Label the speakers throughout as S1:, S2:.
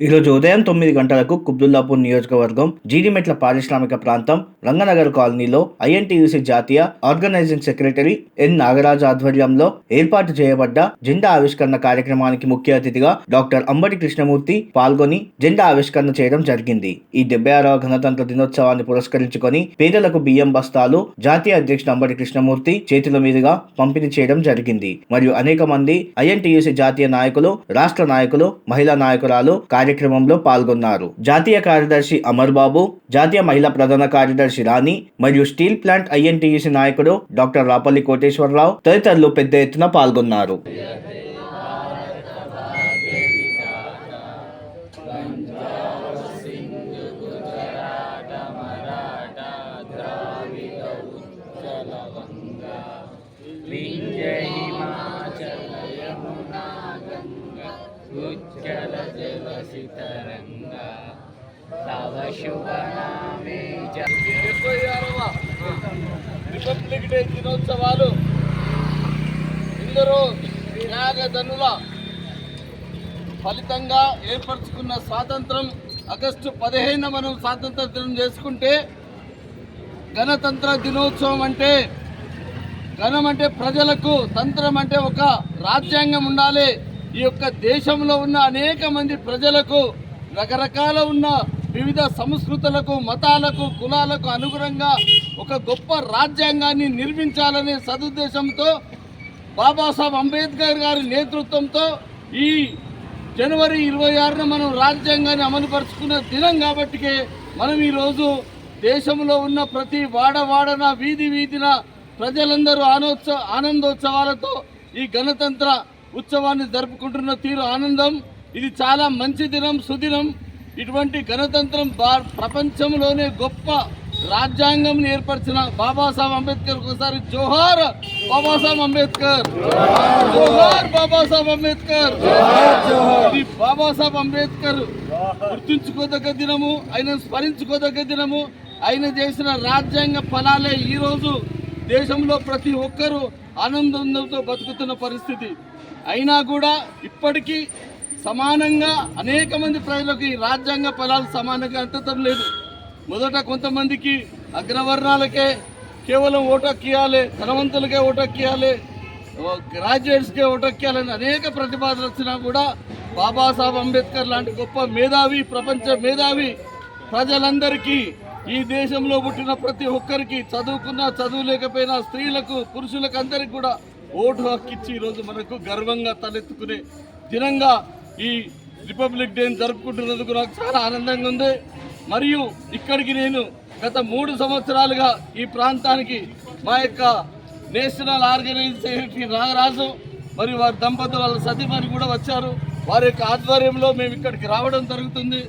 S1: ఈరోజు ఉదయం తొమ్మిది గంటలకు కుబ్దుల్లాపూర్ నియోజకవర్గం జీడిమెట్ల పారిశ్రామిక ప్రాంతం రంగనగర్ కాలనీలో ఐఎన్టీయూసీ జాతీయ ఆర్గనైజింగ్ సెక్రటరీ ఎన్ నాగరాజు ఆధ్వర్యంలో ఏర్పాటు చేయబడ్డ జెండా ఆవిష్కరణ కార్యక్రమానికి ముఖ్య అతిథిగా డాక్టర్ అంబటి కృష్ణమూర్తి పాల్గొని జెండా ఆవిష్కరణ చేయడం జరిగింది. ఈ డెబ్బై ఆరవ గణతంత్ర దినోత్సవాన్ని పురస్కరించుకొని పేదలకు బియ్యం బస్తాలు జాతీయ అధ్యక్షుడు అంబటి కృష్ణమూర్తి చేతుల మీదుగా పంపిణీ చేయడం జరిగింది. మరియు అనేక మంది ఐఎన్టీయూసీ జాతీయ నాయకులు రాష్ట్ర నాయకులు మహిళా నాయకురాలు కార్యక్రమంలో పాల్గొన్నారు. జాతీయ కార్యదర్శి అమర్ బాబు జాతీయ మహిళా ప్రధాన కార్యదర్శి రాణి మరియు స్టీల్ ప్లాంట్ ఐఎన్టీయూసీ నాయకుడు డాక్టర్ రాపల్లి కోటేశ్వరరావు తదితరులు పెద్ద ఎత్తున పాల్గొన్నారు.
S2: उज्जल जलसितरङ्गा तव शुभनामे ज
S3: డెబ్బై ఆరవ రిపబ్లిక్ డే దినోత్సవాలు ఎందరో త్యాగధనుల ఫలితంగా ఏర్పరచుకున్న స్వాతంత్రం ఆగస్టు పదిహేను మనం స్వాతంత్ర దినం చేసుకుంటే గణతంత్ర దినోత్సవం అంటే గణం అంటే ప్రజలకు తంత్రం అంటే ఒక రాజ్యాంగం ఉండాలి ఈ యొక్క దేశంలో ఉన్న అనేక మంది ప్రజలకు రకరకాల ఉన్న వివిధ సంస్కృతులకు మతాలకు కులాలకు అనుగుణంగా ఒక గొప్ప రాజ్యాంగాన్ని నిర్మించాలనే సదుద్దేశంతో బాబాసాహెబ్ అంబేద్కర్ గారి నేతృత్వంతో ఈ జనవరి ఇరవై ఆరున మనం రాజ్యాంగాన్ని అమలుపరుచుకున్న దినం కాబట్టికే మనం ఈరోజు దేశంలో ఉన్న ప్రతి వాడవాడన వీధి వీధిన ప్రజలందరూ ఆనోత్సవ ఆనందోత్సవాలతో ఈ గణతంత్ర ఉత్సవాన్ని జరుపుకుంటున్న తీరు ఆనందం. ఇది చాలా మంచి దినం సుదినం. ఇటువంటి గణతంత్రం ప్రపంచంలోనే గొప్ప రాజ్యాంగం ఏర్పరిచిన బాబాసాహెబ్ అంబేద్కర్. ఒకసారి జోహార్ బాబాసాహెబ్ అంబేద్కర్. జోహార్ బాబాసాహెబ్ అంబేద్కర్. ఇది బాబాసాహెబ్ అంబేద్కర్ గుర్తుంచుకోదగ్గ దినము ఆయన స్మరించుకోదగ్గ దినము. ఆయన చేసిన రాజ్యాంగ ఫలాలే ఈరోజు దేశంలో ప్రతి ఒక్కరూ ఆనందంతో బతుకుతున్న పరిస్థితి. అయినా కూడా ఇప్పటికీ సమానంగా అనేక మంది ప్రజలకు ఈ రాజ్యాంగ ఫలాలు సమానంగా అంతతం లేదు. మొదట కొంతమందికి అగ్రవర్ణాలకే కేవలం ఓటక్కియాలి ధనవంతులకే ఓటక్కియాలి గ్రాడ్యుయేట్స్కే ఓటక్కియాలని అనేక ప్రతిపాదనలు వచ్చినా కూడా బాబాసాహెబ్ అంబేద్కర్ లాంటి గొప్ప మేధావి ప్రపంచ మేధావి ప్రజలందరికీ ఈ దేశంలో పుట్టిన ప్రతి ఒక్కరికి చదువుకున్నా చదువు లేకపోయినా స్త్రీలకు పురుషులకు అందరికి కూడా ఓటు హక్కు ఇచ్చి ఈరోజు మనకు గర్వంగా తలెత్తుకునే దినంగా ఈ రిపబ్లిక్ డేని జరుపుకుంటున్నందుకు నాకు చాలా ఆనందంగా ఉంది. మరియు ఇక్కడికి నేను గత మూడు సంవత్సరాలుగా ఈ ప్రాంతానికి మా యొక్క నేషనల్ ఆర్గనైజ్ సెక్రటరీ నాగరాజు మరియు వారి దంపతులు వాళ్ళ సతీమణి కూడా వచ్చారు. వారి యొక్క ఆధ్వర్యంలో మేము ఇక్కడికి రావడం జరుగుతుంది.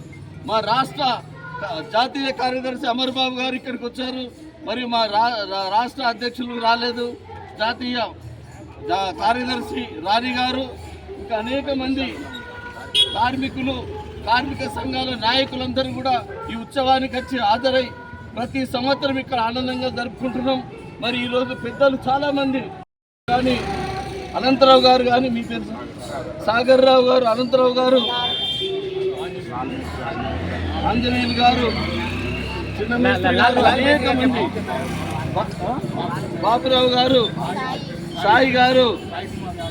S3: మా రాష్ట్ర జాతీయ కార్యదర్శి అమర్ బాబు గారు ఇక్కడికి వచ్చారు. మరియు మా రా- రాష్ట్ర అధ్యక్షులు రాలేదు. జాతీయ కార్యదర్శి రాణి గారు ఇంకా అనేక మంది కార్మికులు కార్మిక సంఘాల నాయకులందరూ కూడా ఈ ఉత్సవానికి వచ్చి హాజరై ప్రతి సంవత్సరం ఇక్కడ ఆనందంగా జరుపుకుంటున్నాం. మరి ఈరోజు పెద్దలు చాలామంది కానీ అనంతరావు గారు కానీ మీ పేరు సాగర్ రావు గారు అనంతరావు గారు ఆంజనేయులు గారు అనేక మంది. బా- బాబురావు గారు సాయి గారు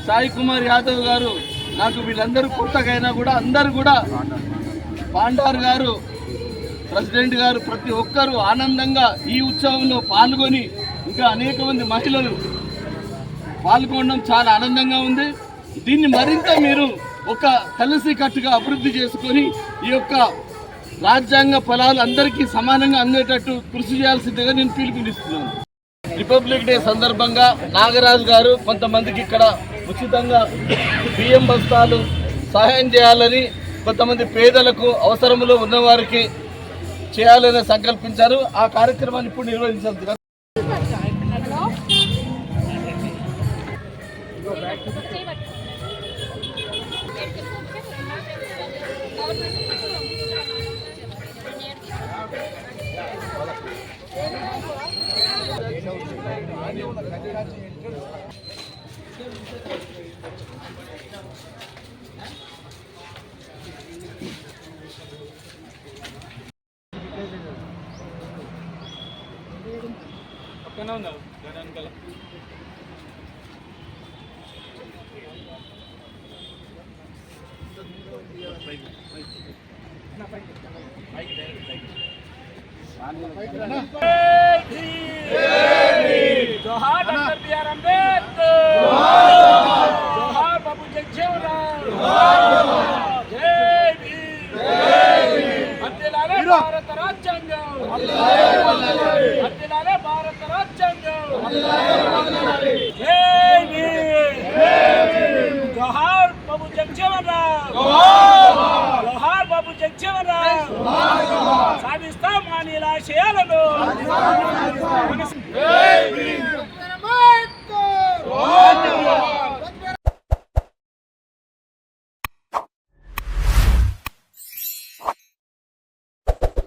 S3: సాయి కుమార్ యాదవ్ గారు నాకు వీళ్ళందరూ కొత్తగా అయినా కూడా అందరు కూడా పాండార్ గారు ప్రెసిడెంట్ గారు ప్రతి ఒక్కరూ ఆనందంగా ఈ ఉత్సవంలో పాల్గొని ఇంకా అనేక మంది మహిళలు పాల్గొనడం చాలా ఆనందంగా ఉంది. దీన్ని మరింత మీరు ఒక కలిసి కట్టుగా అభివృద్ధి చేసుకొని ఈ యొక్క రాజ్యాంగ ఫలాలు అందరికీ సమానంగా అందేటట్టు కృషి చేయాల్సిందిగా నేను పిలుపునిస్తున్నాను రిపబ్లిక్ డే సందర్భంగా నాగరాజు గారు కొంతమందికి ఇక్కడ ఉచితంగా బియ్యం బస్తాలు సహాయం చేయాలని కొంతమంది పేదలకు అవసరంలో ఉన్నవారికి చేయాలని సంకల్పించారు ఆ కార్యక్రమాన్ని ఇప్పుడు నిర్వహించారు Thank you. పక్కనే ఉన్నారు.
S4: వెనకాల జోహార్ డాక్టర్ బిఆర్ అంబేద్కర్ జోహార్ బాబు జగజీవన్ జై భీమ్. అత్తిలాలే భారత రాజ్యాంగం అత్తిలాలే భారత రాజ్యాంగం జై భీమ్ జోహార్ బాబు జగజీవన్ రామ్ జోహార్ బాబు జగజీవన్ రామ్ సాధిస్తాం మా నీలాశయాలను.